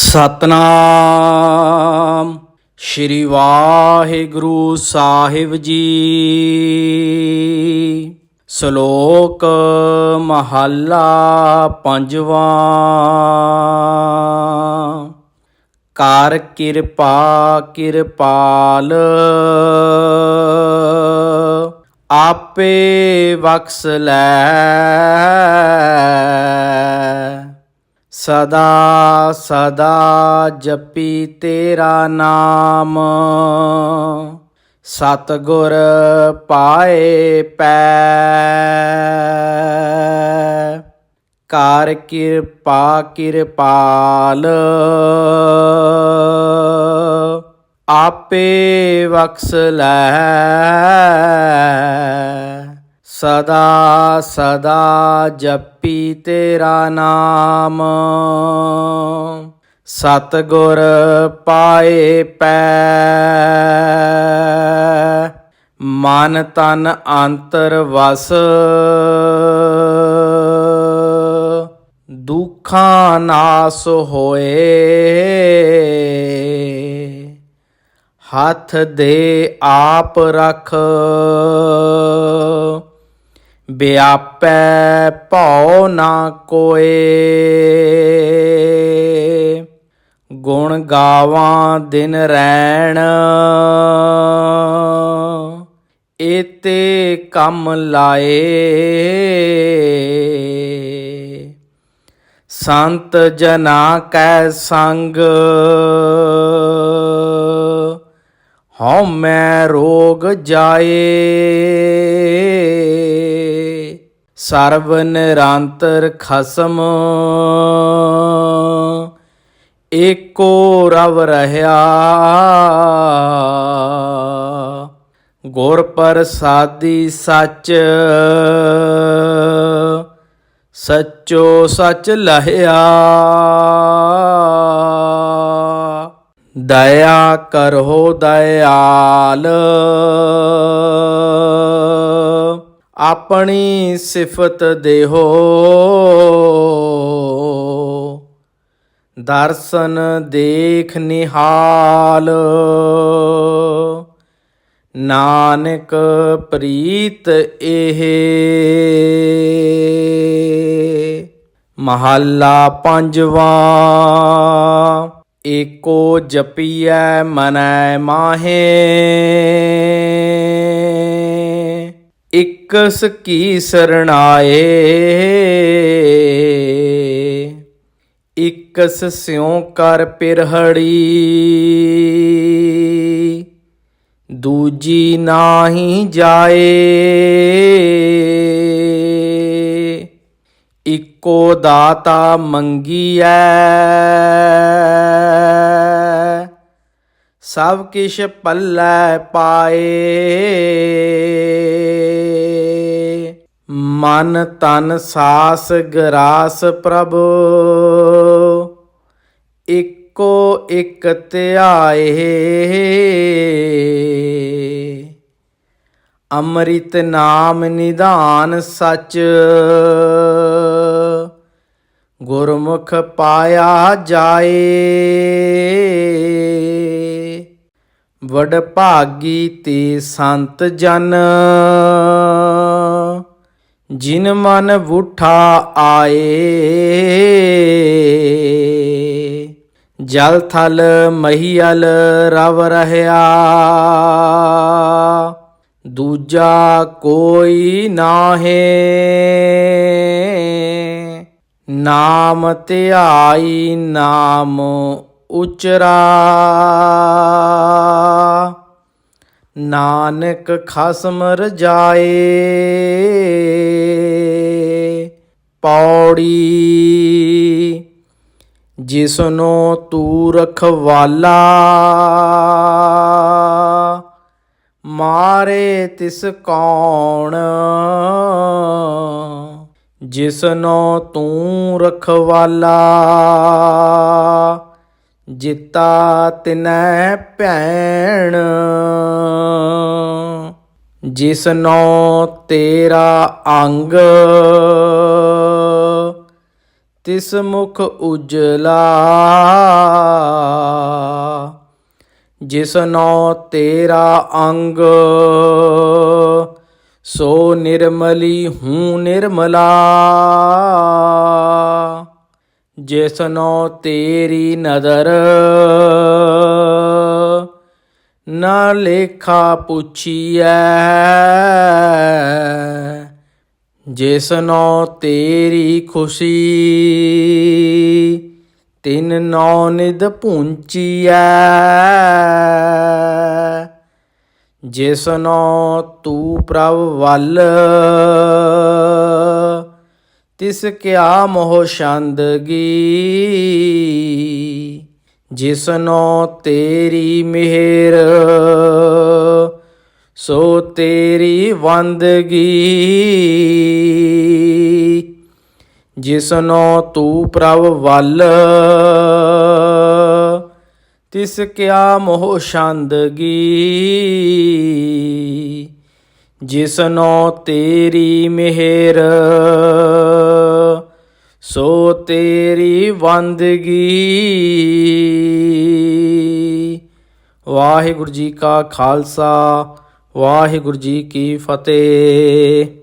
ਸਤਨਾਮ। ਸ਼੍ਰੀ ਵਾਹਿਗੁਰੂ ਸਾਹਿਬ ਜੀ। ਸ਼ਲੋਕ ਮਹੱਲਾ ਪੰਜਵਾਂ। ਕਰ ਕਿਰਪਾ ਕਿਰਪਾਲ। ਆਪੇ ਬਖਸ ਲੈ। ਸਦਾ ਸਦਾ ਜਪੀ ਤੇਰਾ ਨਾਮ। ਸਤਗੁਰ ਪਾਏ ਪੈ। ਕਰ ਕਿਰਪਾ ਕਿਰਪਾਲ। ਆਪੇ ਬਖਸ ਲੈ। ਸਦਾ ਸਦਾ ਜਪੀ ਤੇਰਾ ਨਾਮ। ਸਤਗੁਰ ਪਾਏ ਪੈ। ਮਨ ਤਨ ਅੰਤਰ ਵਸ। ਦੁੱਖਾਂ ਨਾਸ ਹੋਏ। ਹੱਥ ਦੇ ਆਪ ਰਖ। ਵਿਆਪੈ ਭਉ ਨਾ ਕੋਏ। ਗੁਣ ਗਾਵਾਂ ਦਿਨ ਰੈਣ। ਏਤੇ ਕੰਮ ਲਾਏ। ਸੰਤ ਜਨਾ ਕੈ ਸੰਗ। ਹਉ ਮੈਂ ਰੋਗ ਜਾਏ। ਸਰਬ ਨਿਰੰਤਰ ਖਸਮ। ਏਕੋ ਰਵ ਰਹਾ ਗੁਰ ਪ੍ਰਸਾਦੀ ਸੱਚ। ਸੱਚੋ ਸੱਚ ਲਹਿਆ। ਦਇਆ ਕਰੋ ਦਇਆਲ। ਆਪਣੀ ਸਿਫਤ ਦੇਹੋ। ਦਰਸ਼ਨ ਦੇਖ ਨਿਹਾਲ। ਨਾਨਕ ਪ੍ਰੀਤ ਇਹ। ਮਹੱਲਾ ਪੰਜਵਾਂ। ਏਕੋ ਜਪੀਐ ਮਨੈ ਮਾਹੇ। ਇਕਸ ਕੀ ਸਰਣਾਏ? ਇਕਸ ਸਿਉ ਕਰ ਪਿਰਹੜੀ। ਦੂਜੀ ਨਾਹੀ ਜਾਏ। ਇੱਕੋ ਦਾਤਾ ਮੰਗੀਐ। ਸਭ ਕਿਛ ਪੱਲੇ ਪਾਏ। ਮਨ ਤਨ ਸਾਸ ਗਰਾਸ ਪ੍ਰਭ। ਇੱਕੋ ਇੱਕ ਧਿਆਏ। ਅੰਮ੍ਰਿਤ ਨਾਮ ਨਿਧਾਨ ਸਚ। ਗੁਰਮੁਖ ਪਾਇਆ ਜਾਏ। ਵਡ ਭਾਗੀ ਤੇ ਸੰਤ ਜਨ। ਜਿਨ ਮਨ ਬੁਠਾ ਆਏ, ਜਲ ਥਲ ਮਹੀਲ ਰਵ ਰਹਾ ਦੂਜਾ ਕੋਈ ਨਾਹੇ, ਨਾਮ ਧਿਆਈ ਨਾਮ ਉਚਰਾ। ਨਾਨਕ ਖਸਮ ਰਜਾਏ ਪੌੜੀ, ਜਿਸਨੋ ਤੂ ਰਖਵਾਲਾ। ਮਾਰੇ ਤਿਸ ਕੌਣ, ਜਿਸਨੋ ਤੂੰ ਰਖਵਾਲਾ। ਜਿਤਾ ਤਿਨੈ ਭੈਣ, ਜਿਸਨੋ ਤੇਰਾ ਅੰਗ। ਤਿਸ ਮੁਖ ਉਜਲਾ। ਜਿਸ ਨੋ ਤੇਰਾ ਅੰਗ, ਸੋ ਨਿਰਮਲੀ ਹੂੰ ਨਿਰਮਲਾ। ਜਿਸ ਨੋ ਤੇਰੀ ਨਦਰ, ਨਾ ਲੇਖਾ ਪੁੱਛੀਐ। ਜਿਸਨੋ ਤੇਰੀ ਖੁਸ਼ੀ, ਤਿਨ ਨੌ ਨਿਦ ਪੁੰਚੀਐ ਜਿਸਨੋ ਤੂੰ ਪ੍ਰਭ ਵੱਲ, ਤਿਸ ਕਿਆ ਮੋਹ ਛੰਦਗੀ। ਜਿਸਨੋ ਤੇਰੀ ਮਿਹਰ ਸੋ ਤੇਰੀ ਵੰਦਗੀ। ਜਿਸਨੋ ਤੂੰ ਪ੍ਰਭ ਵੱਲ, ਤਿਸ ਕਿਆ ਮੋਹ ਛੰਦਗੀ। ਜਿਸਨੋ ਤੇਰੀ ਮਿਹਰ, ਸੋ ਤੇਰੀ ਵੰਦਗੀ। ਵਾਹਿਗੁਰੂ ਜੀ ਕਾ ਖਾਲਸਾ ਵਾਹਿਗੁਰੂ ਜੀ ਕੀ ਫਤਿਹ।